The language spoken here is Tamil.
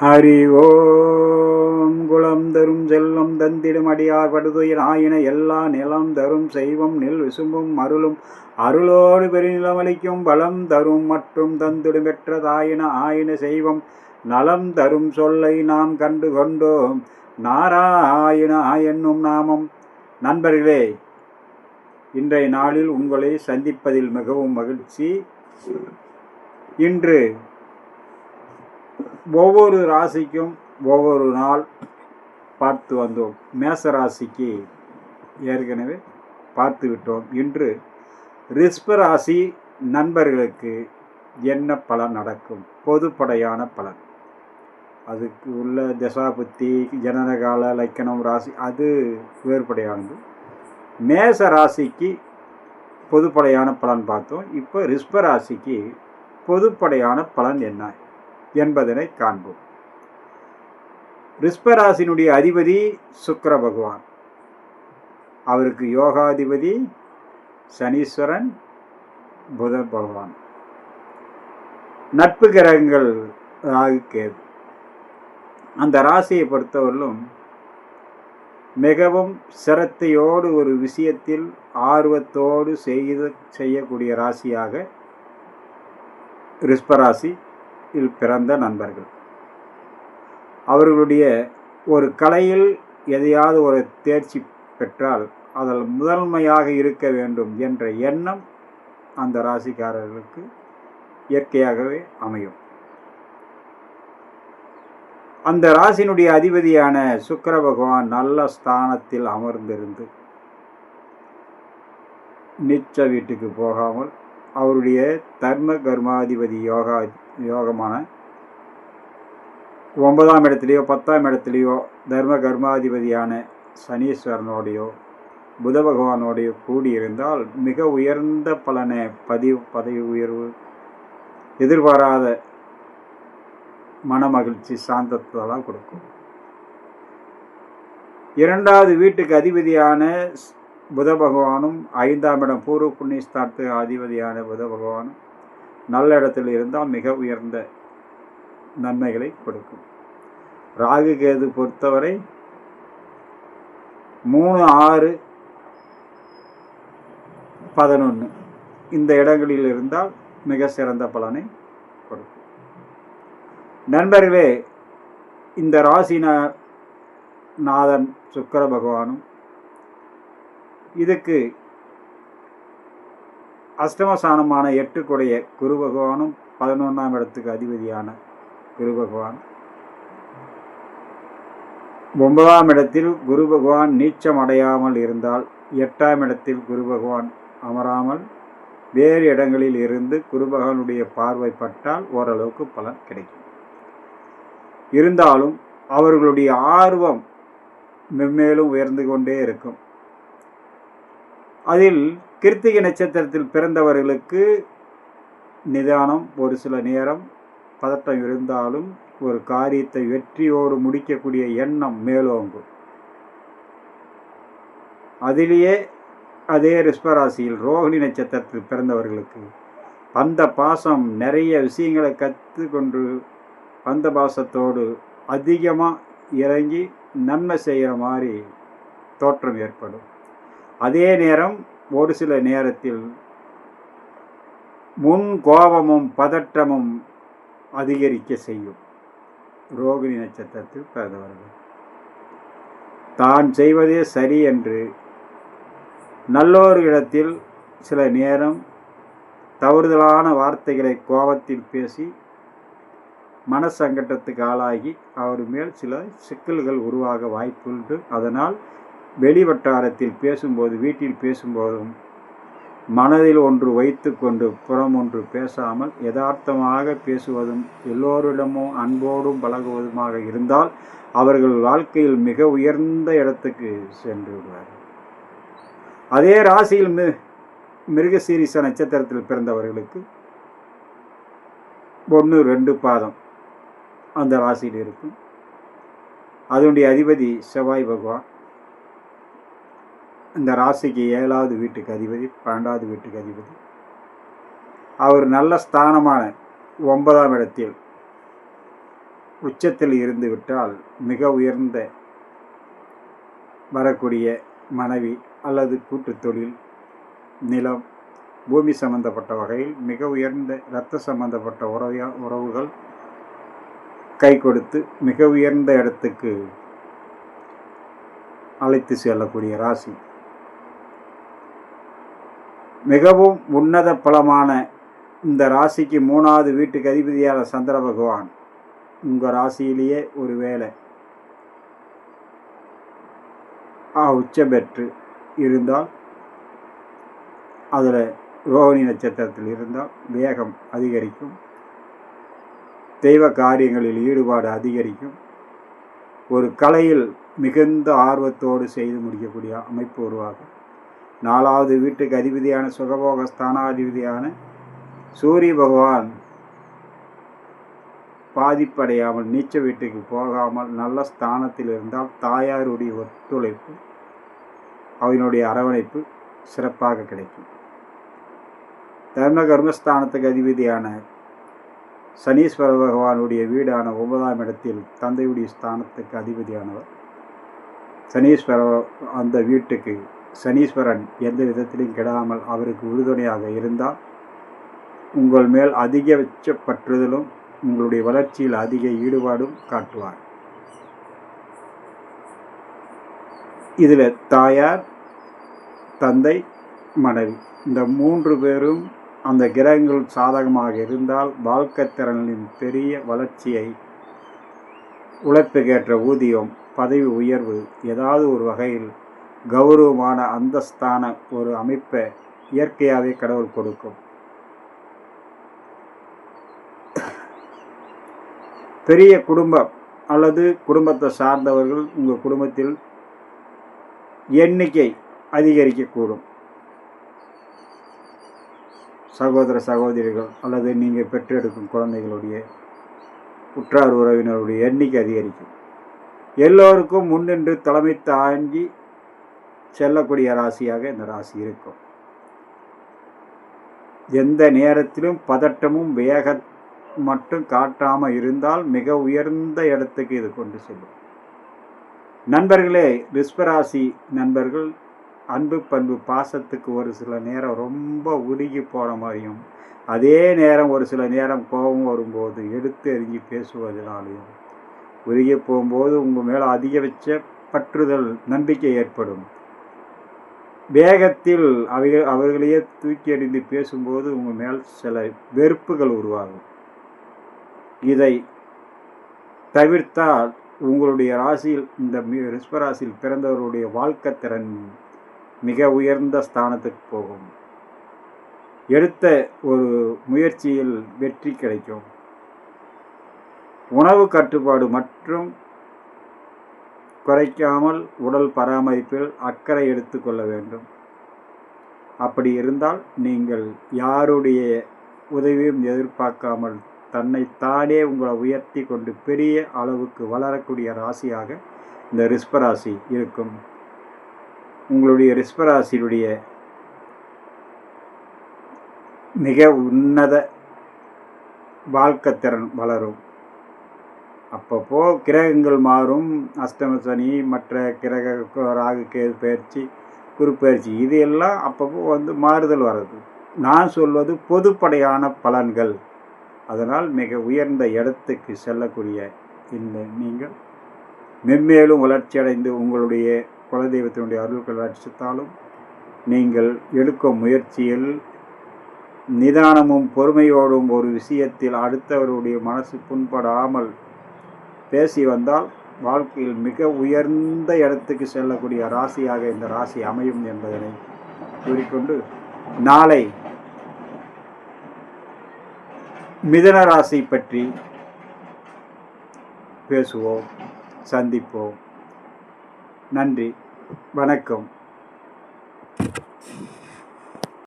ஹரி ஓம். குலம் தரும் செல்லம் தந்திடும் அடியார் படுதுயில் ஆயின எல்லா நிலம் தரும் செய்வம் நெல் விசும்பும் அருளும். அருளோடு பெருநிலமளிக்கும் பலம் தரும் மற்றும் தந்திடும் பெற்றதாயின ஆயின செய்வம் நலம் தரும் சொல்லை நாம் கண்டு கொண்டோம். நாராயண என்னும் நாமம். நண்பர்களே இன்றைய நாளில் உங்களை சந்திப்பதில் மிகவும் மகிழ்ச்சி. இன்று ஒவ்வொரு ராசிக்கும் ஒவ்வொரு நாள் பார்த்து வந்தோம். மேச ராசிக்கு ஏற்கனவே பார்த்து விட்டோம். இன்று ரிஸ்ப ராசி நண்பர்களுக்கு என்ன பலன் நடக்கும்? பொதுப்படையான பலன். அதுக்கு உள்ள தசாபுத்தி ஜனனகால லக்கணம் ராசி அது வேறுபடையானது. மேச ராசிக்கு பொதுப்படையான பலன் பார்த்தோம். இப்போ ரிஸ்பராசிக்கு பொதுப்படையான பலன் என்ன? என்பதனை காண்போம். ரிஸ்பராசினுடைய அதிபதி சுக்கர பகவான். அவருக்கு யோகாதிபதி சனீஸ்வரன் புத பகவான். நட்பு கிரகங்கள் கேது. அந்த ராசியை பொறுத்தவரையிலும் மிகவும் சிரத்தையோடு ஒரு விஷயத்தில் ஆர்வத்தோடு செய்து செய்யக்கூடிய ராசியாக ரிஸ்பராசி இல் பிறந்த நண்பர்கள். அவர்களுடைய ஒரு கலையில் எதையாவது ஒரு தேர்ச்சி பெற்றால் அதில் முதன்மையாக இருக்க வேண்டும் என்ற எண்ணம் அந்த ராசிக்காரர்களுக்கு இயற்கையாகவே அமையும். அந்த ராசினுடைய அதிபதியான சுக்கர பகவான் நல்ல ஸ்தானத்தில் அமர்ந்திருந்து நிச்ச வீட்டுக்கு போகாமல் அவருடைய தர்ம கர்மாதிபதி யோகா யோகமான. ஒன்பதாம் இடத்துலையோ பத்தாம் இடத்துலையோ தர்ம கர்மாதிபதியான சனீஸ்வரனோடையோ புத பகவானோடையோ கூடியிருந்தால் மிக உயர்ந்த பலனை பதிவு பதவி உயர்வு எதிர்பாராத மனமகிழ்ச்சி சாந்தத்தெல்லாம் கொடுக்கும். இரண்டாவது வீட்டுக்கு அதிபதியான புத பகவானும் ஐந்தாம் இடம் பூர்வ புண்ணியஸ்தானத்துக்கு அதிபதியான புத பகவானும் நல்ல இடத்தில் இருந்தால் மிக உயர்ந்த நன்மைகளை கொடுக்கும். ராகு கேது பொறுத்தவரை மூணு ஆறு பதினொன்று இந்த இடங்களில் இருந்தால் மிக சிறந்த பலனை கொடுக்கும். நண்பர்களே இந்த ராசின நாதன் சுக்கர பகவானும் இதுக்கு அஷ்டமசானமான எட்டுக்குடைய குரு பகவானும் பதினொன்றாம் இடத்துக்கு அதிபதியான குரு பகவான் ஒன்பதாம் இடத்தில் குரு பகவான் நீச்சம் அடையாமல் இருந்தால் எட்டாம் இடத்தில் குரு பகவான் அமராமல் வேறு இடங்களில் இருந்து குரு பகவானுடைய பார்வை பட்டால் ஓரளவுக்கு பலன் கிடைக்கும். இருந்தாலும் அவர்களுடைய ஆர்வம் மென்மேலும் உயர்ந்து கொண்டே இருக்கும். அதில் கிருத்திகை நட்சத்திரத்தில் பிறந்தவர்களுக்கு நிதானம் ஒரு சில நேரம் பதட்டம் இருந்தாலும் ஒரு காரியத்தை வெற்றியோடு முடிக்கக்கூடிய எண்ணம் மேலோங்கும். அதிலேயே அதே ரிஷ்பராசியில் ரோகிணி நட்சத்திரத்தில் பிறந்தவர்களுக்கு பந்த பாசம் நிறைய விஷயங்களை கற்றுக்கொண்டு பந்த பாசத்தோடு அதிகமாக இறங்கி நன்மை செய்கிற மாதிரி தோற்றம் ஏற்படும். அதே நேரம் ஒரு சில நேரத்தில் முன் கோபமும் பதற்றமும் அதிகரிக்க செய்யும். ரோகிணி நட்சத்திரத்தில் பிறந்தவர்கள். தான் செய்வதே சரி என்று நல்லோர் இடத்தில் சில நேரம் தவறுதலான வார்த்தைகளை கோபத்தில் பேசி மனசங்கட்டத்துக்கு ஆளாகி அவர் மேல் சில சிக்கல்கள் உருவாக வாய்ப்புண்டு. அதனால் வெளி வட்டாரத்தில் பேசும்போது வீட்டில் பேசும்போதும் மனதில் ஒன்று வைத்து கொண்டு புறம் ஒன்று பேசாமல் யதார்த்தமாக பேசுவதும் எல்லோரிடமும் அன்போடும் பழகுவதுமாக இருந்தால் அவர்கள் வாழ்க்கையில் மிக உயர்ந்த இடத்துக்கு சென்று விடுவார் அதே ராசியில் மி மிருகசீரிச நட்சத்திரத்தில் பிறந்தவர்களுக்கு ஒன்று ரெண்டு பாதம் அந்த ராசியில் இருக்கும். அதனுடைய அதிபதி செவ்வாய் பகவான். இந்த ராசிக்கு ஏழாவது வீட்டுக்கு அதிபதி பன்னெண்டாவது வீட்டுக்கு அதிபதி. அவர் நல்ல ஸ்தானமான ஒன்பதாம் இடத்தில் உச்சத்தில் இருந்துவிட்டால் மிக உயர்ந்த வரக்கூடிய மனைவி அல்லது கூட்டு தொழில் நிலம் பூமி சம்பந்தப்பட்ட வகையில் மிக உயர்ந்த இரத்த சம்பந்தப்பட்ட உறவையா உறவுகள் கை கொடுத்து மிக உயர்ந்த இடத்துக்கு அழைத்து செல்லக்கூடிய ராசி. மிகவும் உன்னத பலமான இந்த ராசிக்கு மூணாவது வீட்டுக்கு அதிபதியான சந்திர பகவான். உங்கள் ராசியிலேயே ஒரு வேலை உச்சம் பெற்று இருந்தால் அதில் ரோகிணி நட்சத்திரத்தில் இருந்தால் வேகம் அதிகரிக்கும். தெய்வ காரியங்களில் ஈடுபாடு அதிகரிக்கும். ஒரு கலையில் மிகுந்த ஆர்வத்தோடு செய்து முடிக்கக்கூடிய அமைப்பு உருவாகும். நாலாவது வீட்டுக்கு அதிபதியான சுகபோக ஸ்தானாதிபதியான சூரிய பகவான் பாதிப்படையாமல் நீச்ச வீட்டுக்கு போகாமல் நல்ல ஸ்தானத்தில் இருந்தால் தாயாருடைய ஒத்துழைப்பு அவனுடைய அரவணைப்பு சிறப்பாக கிடைக்கும். தர்ம கர்மஸ்தானத்துக்கு அதிபதியான சனீஸ்வர பகவானுடைய வீடான ஒன்பதாம் இடத்தில் தந்தையுடைய ஸ்தானத்துக்கு அதிபதியானவர். சனீஸ்வர அந்த வீட்டுக்கு சனீஸ்வரன் எந்த விதத்திலும் கெடாமல் அவருக்கு உறுதுணையாக இருந்தால் உங்கள் மேல் அதிகபட்ச உங்களுடைய வளர்ச்சியில் அதிக ஈடுபாடும் காட்டுவார். இதில் தாயார் தந்தை மனைவி. இந்த மூன்று பேரும் அந்த கிரகங்கள் சாதகமாக இருந்தால் வாழ்க்கை திறனின் பெரிய வளர்ச்சியை உழைப்புக்கேற்ற ஊதியம் பதவி உயர்வு ஏதாவது ஒரு வகையில் கௌரவமான அந்தஸ்தான ஒரு அமைப்பை இயற்கையாகவே கடவுள் கொடுக்கும். பெரிய குடும்பம் அல்லது குடும்பத்தை சார்ந்தவர்கள் உங்கள் குடும்பத்தில் எண்ணிக்கை அதிகரிக்கக்கூடும். சகோதர சகோதரிகள் அல்லது நீங்கள் பெற்றெடுக்கும் குழந்தைகளுடைய உற்றார் உறவினருடைய எண்ணிக்கை அதிகரிக்கும். எல்லோருக்கும் முன்னின்று தலைமை தாங்கி செல்லக்கூடிய ராசியாக இந்த ராசி இருக்கும். எந்த நேரத்திலும் பதட்டமும் வேக மட்டும் காட்டாமல் இருந்தால் மிக உயர்ந்த இடத்துக்கு இது கொண்டு செல்லும். நண்பர்களே ரிஸ்வராசி நண்பர்கள் அன்பு பண்பு பாசத்துக்கு ஒரு சில நேரம் ரொம்ப உருகி போகிற மாதிரியும் அதே நேரம் ஒரு சில நேரம் கோபம் வரும்போது எடுத்து எறிஞ்சி பேசுவதனாலையும் உருகி போகும்போது உங்கள் மேலே அதிகபட்ச பற்றுதல் நம்பிக்கை ஏற்படும். வேகத்தில் அவைகள் அவர்களையே தூக்கி எறிந்து பேசும்போது உங்கள் மேல் சில வெறுப்புகள் உருவாகும். இதை தவிர்த்தால் உங்களுடைய ராசியில் இந்த ரிஷ்வராசியில் பிறந்தவருடைய வாழ்க்கை திறன் மிக உயர்ந்த ஸ்தானத்துக்கு போகும். எடுத்த ஒரு முயற்சியில் வெற்றி கிடைக்கும். உணவு கட்டுப்பாடு மற்றும் குறைக்காமல் உடல் பராமரிப்பில் அக்கறை எடுத்துக்கொள்ள வேண்டும். அப்படி இருந்தால் நீங்கள் யாருடைய உதவியும் எதிர்பார்க்காமல் தன்னைத்தானே தானே உங்களை உயர்த்தி கொண்டு பெரிய அளவுக்கு வளரக்கூடிய ராசியாக இந்த ரிஸ்பராசி இருக்கும். உங்களுடைய ரிஸ்பராசியுடைய மிக உன்னத வாழ்க்கை திறன் வளரும். அப்பப்போ கிரகங்கள் மாறும் அஷ்டம சனி மற்ற கிரக ராகு கேது பயிற்சி குரு பயிற்சி இது எல்லாம் அப்பப்போ வந்து மாறுதல் வர்றது. நான் சொல்வது பொதுப்படையான பலன்கள். அதனால் மிக உயர்ந்த இடத்துக்கு செல்லக்கூடிய இந்த நீங்கள் மென்மேலும் வளர்ச்சியடைந்து உங்களுடைய குலதெய்வத்தினுடைய அருள்கள் ரட்சித்தாலும் நீங்கள் எடுக்கும் முயற்சியில் நிதானமும் பொறுமையோடும் ஒரு விஷயத்தில் அடுத்தவருடைய மனசு புண்படாமல் பேசி வந்தால் வாழ்க்கையில் மிக உயர்ந்த இடத்துக்கு செல்லக்கூடிய ராசியாக இந்த ராசி அமையும் என்பதனை கூறிக்கொண்டு நாளை மிதன ராசி பற்றி பேசுவோம் சந்திப்போம். நன்றி வணக்கம்.